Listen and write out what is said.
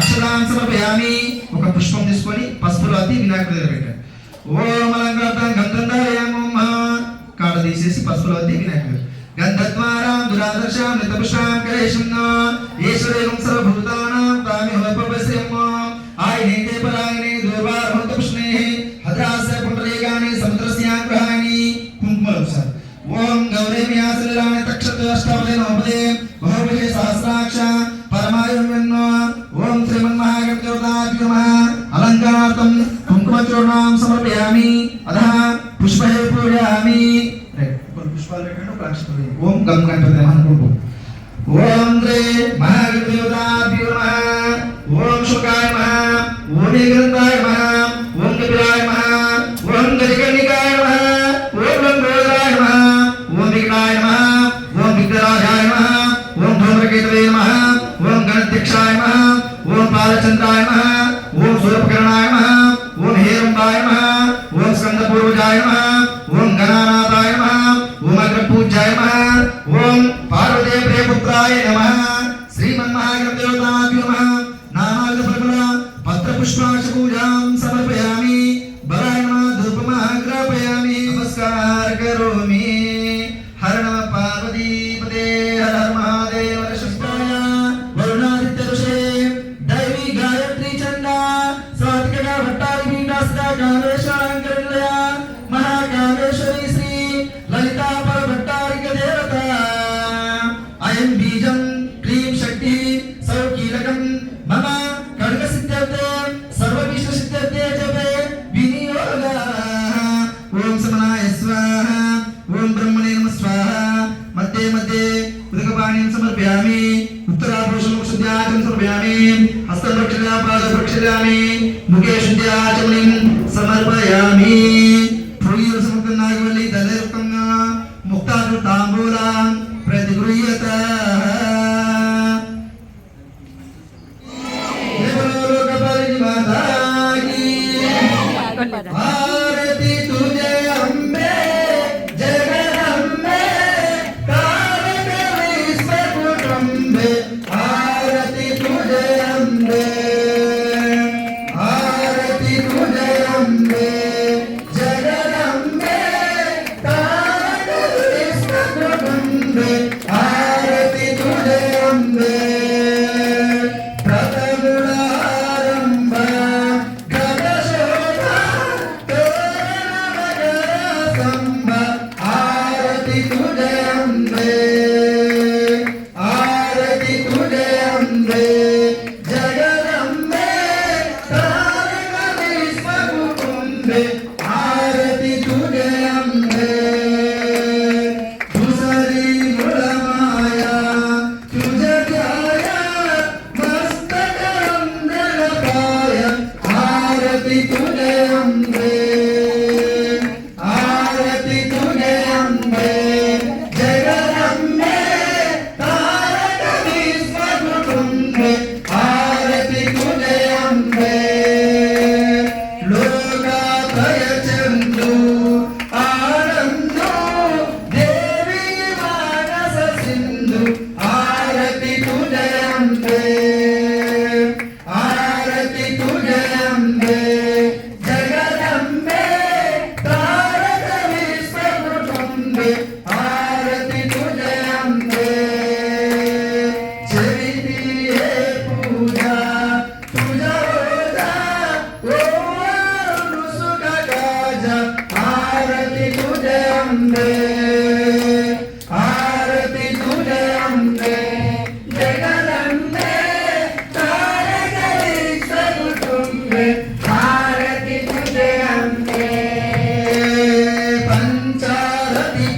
అక్షరాన్ని సమర్పయామి ఒక పుష్పం తీసుకొని పసుపులో అద్ది వినాయకుడి దగ్గర పెట్టాడు ఓం అలంకారం గంధం ధారయామో కాడ తీసేసి పసుపులో అద్ది వినాయకుడు గంధద్వారాం దురాదర్శాం నితపుషాం కలేశం ఈశ్వరేవం సర్వభూతానాం తామి హోపవశ్యమ్మ ఆయనేతే పరాయణే దూర్వారభూత పుష్ణే హద్రాస్య పుండరీగాని సముద్రస్యాగ్రహాణి కుంకుమలు సార్ ఓం గౌరీ వ్యాసలీలాని తక్షతు అష్టావలే నోపదే పూజయామి అధ పుష్పై పూజయామి కొన్ని పుష్పాలు పెట్టండి ఒక అక్షత ఓం గం గణపతి అనుకుంటూ ఓం రే మహాగణదేవతాభ్యో నమః ఓం శుకాయ నమః ఓం ఏకదంతాయ నమః ఓం కపిలాయ నమః ఓం గజకర్ణికాయ నమః ఓం లంబోదరాయ నమః ఓం విఘ్నాయ నమః ఓం విఘ్నరాజాయ నమః ఓం ధూమ్రకేతవే నమః ఓం గణధ్యక్షాయ నమః ఓం పాలచంద్రాయ నమః నమః ఓం గణానాథాయ నమః ఓం అగ్రపూజ్యాయ నమః ఓం పార్వతీ ప్రియపుత్రాయ నమః శ్రీమన్మహాగణదేవతాభ్యో నమః నామాగ ఫలముల పత్రపుష్పాక్ష పూజాం సమర్పయామి സമർപ്പയാമി ഹസ്തഭക്ഷിണ പാദഭക്ഷിരാമി മുകേഷിന്റെ ആചമനം സമർപ്പയാമി. ഭൂമിയിൽ do അമ്പേ ആരതി തുല അമ്പേ ജഗദമ്പേ താരകളെ ആരതി തുല അമ്പേ പഞ്ചാരതി